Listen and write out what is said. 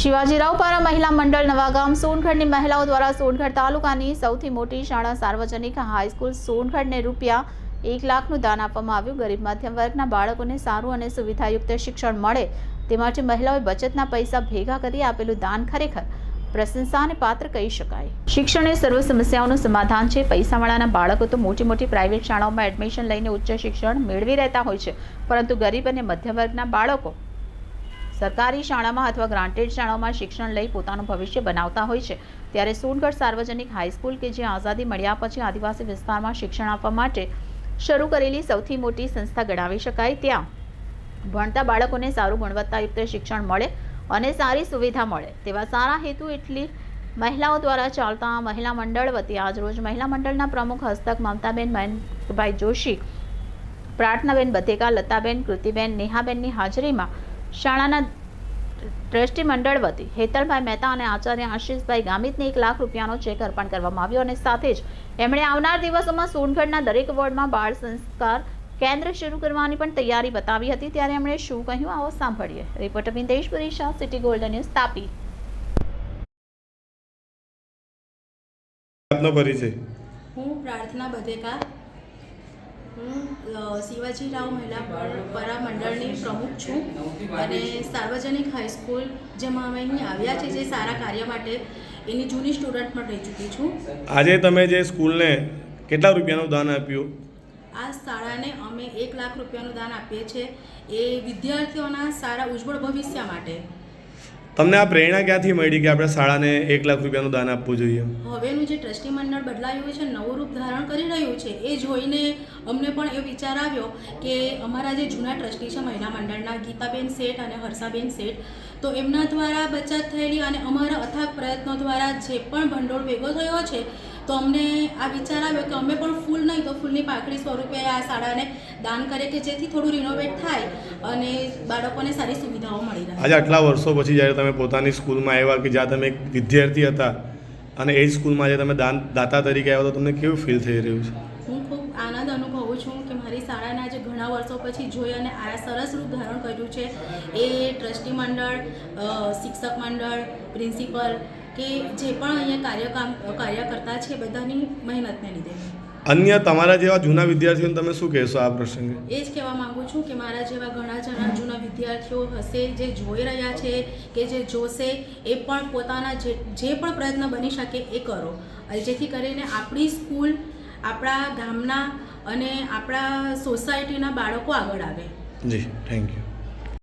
શિવાજીરાવ પારા મહિલા મંડળ નવાગામ સોનગઢની મહિલાઓ દ્વારા સોનગઢ તાલુકાની સૌથી મોટી શાળા સાર્વજનિક હાઈસ્કૂલ સોનગઢને રૂપિયા એક લાખનું દાન આપવામાં આવ્યું. ગરીબ મધ્યમ વર્ગના બાળકોને સારું અને સુવિધાયુક્ત શિક્ષણ મળે તે માટે મહિલાઓએ બચતના પૈસા ભેગા કરી આપેલું દાન ખરેખર પ્રશંસાને પાત્ર કહી શકાય. શિક્ષણ એ સર્વ સમસ્યાઓનું સમાધાન છે. પૈસાવાળાના બાળકો તો મોટી મોટી પ્રાઇવેટ શાળાઓમાં એડમિશન લઈને ઉચ્ચ શિક્ષણ મેળવી રહેતા હોય છે. પરંતુ ગરીબ અને મધ્યમ વર્ગના બાળકો સરકારી શાળામાં અથવા ગ્રાન્ટેડ શાળાઓમાં શિક્ષણ લઈ પોતાનું ભવિષ્ય બનાવતા હોય છે. ત્યારે સોનગઢ સાર્વજનિક હાઈસ્કૂલ કે જે આઝાદી મળ્યા પછી આદિવાસી વિસ્તારમાં શિક્ષણ આપવા માટે શરૂ કરેલી સૌથી મોટી સંસ્થા ગણાવી શકાય ત્યાં. ભણતા બાળકોને સારું ગુણવત્તાયુક્ત શિક્ષણ મળે અને સારી સુવિધા મળે. તેવા સારા હેતુ એટલી મહિલાઓ દ્વારા ચાલતા મહિલા મંડળ વતી આજરોજ મહિલા મંડળના પ્રમુખ હસ્તક મમતાબેન મહેન્દ્રભાઈ જોશી, પ્રાર્થનાબેન બધેકા, લતાબેન, કૃતિબેન, નેહાબેનની હાજરીમાં શાળાના ટ્રસ્ટી મંડળ વતી હેતલભાઈ મહેતા અને આચાર્ય આશીષભાઈ ગામિતને એક લાખ રૂપિયાનો ચેક અર્પણ કરવામાં આવ્યો અને સાથે જ એમણે આવનાર દિવસોમાં સોનગઢના દરેક વોર્ડમાં બાળ સંસ્કાર કેન્દ્ર શરૂ કરવાની પણ તૈયારી બતાવી હતી. ત્યારે એમણે શું કહ્યું આવો સાંભળીએ. Reporter Deshpuri Shah city golden news Tapi. આપનો પરિચય હું પ્રાર્થના બધેકા શિવાજીરાવ મહિલા પર- મંડળની પ્રમુખ છું અને સાર્વજનિક હાઈસ્કૂલ જેમાં અમે અહીં આવ્યા છે જે સારા કાર્ય માટે એની જૂની સ્ટુડન્ટ પણ રહી ચૂકી છું. આજે તમે જે સ્કૂલને કેટલા રૂપિયાનું દાન આપ્યું? આ શાળાને અમે એક લાખ રૂપિયાનું દાન આપીએ છીએ એ વિદ્યાર્થીઓના સારા ઉજ્જવળ ભવિષ્ય માટે. તમને આ પ્રેરણા ક્યાંથી મળી કે આપણે શાળાને એક લાખ રૂપિયાનું દાન આપવું જોઈએ? હવેનું જે ટ્રસ્ટી મંડળ બદલાયું છે, નવું રૂપ ધારણ કરી રહ્યું છે, એ જોઈને અમને પણ એ વિચાર આવ્યો કે અમારા જે જૂના ટ્રસ્ટી છે, મહિલા મંડળના ગીતાબેન શેઠ અને હર્ષાબેન શેઠ, તો એમના દ્વારા બચત થયેલી અને અમારા અથાગ પ્રયત્નો દ્વારા જે પણ ભંડોળ ભેગો થયો છે તો અમને આ વિચાર આવ્યો કે અમે પણ ફૂલ નહીં તો ફૂલની પાંખડી સ્વરૂપે આ શાળાને દાન કરે કે જેથી થોડું રિનોવેટ થાય અને બાળકોને સારી સુવિધાઓ મળી રહે. આજે આટલા વર્ષો પછી જ્યારે તમે પોતાની સ્કૂલમાં આવ્યા કે જ્યાં તમે એક વિદ્યાર્થી હતા અને એ સ્કૂલમાં જે તમે દાન દાતા તરીકે આવ્યા તો તમને કેવું ફીલ થઈ રહ્યું છે? હું ખૂબ આનંદ અનુભવું છું કે મારી શાળાના જે ઘણા વર્ષો પછી જોઈ અને આ સરસ રૂપ ધારણ કર્યું છે. એ ટ્રસ્ટી મંડળ શિક્ષક મંડળ પ્રિન્સિપલ કે જે પણ અહીંયા કાર્યકામ કાર્યકર્તા છે બધાની મહેનતને લીધે. અન્ય તમારા જેવા જૂના વિદ્યાર્થીઓને તમે શું કહેશો આ પ્રસંગે? એ જ કહેવા માગું છું કે મારા જેવા ઘણા જણા જૂના વિદ્યાર્થીઓ હશે જે જોઈ રહ્યા છે કે જે જોશે એ પણ પોતાના જે જે પણ પ્રયત્ન બની શકે એ કરો. અને જેથી કરીને આપણી સ્કૂલ આપણા ગામના અને આપણા સોસાયટીના બાળકો આગળ આવે. જી થેન્ક યુ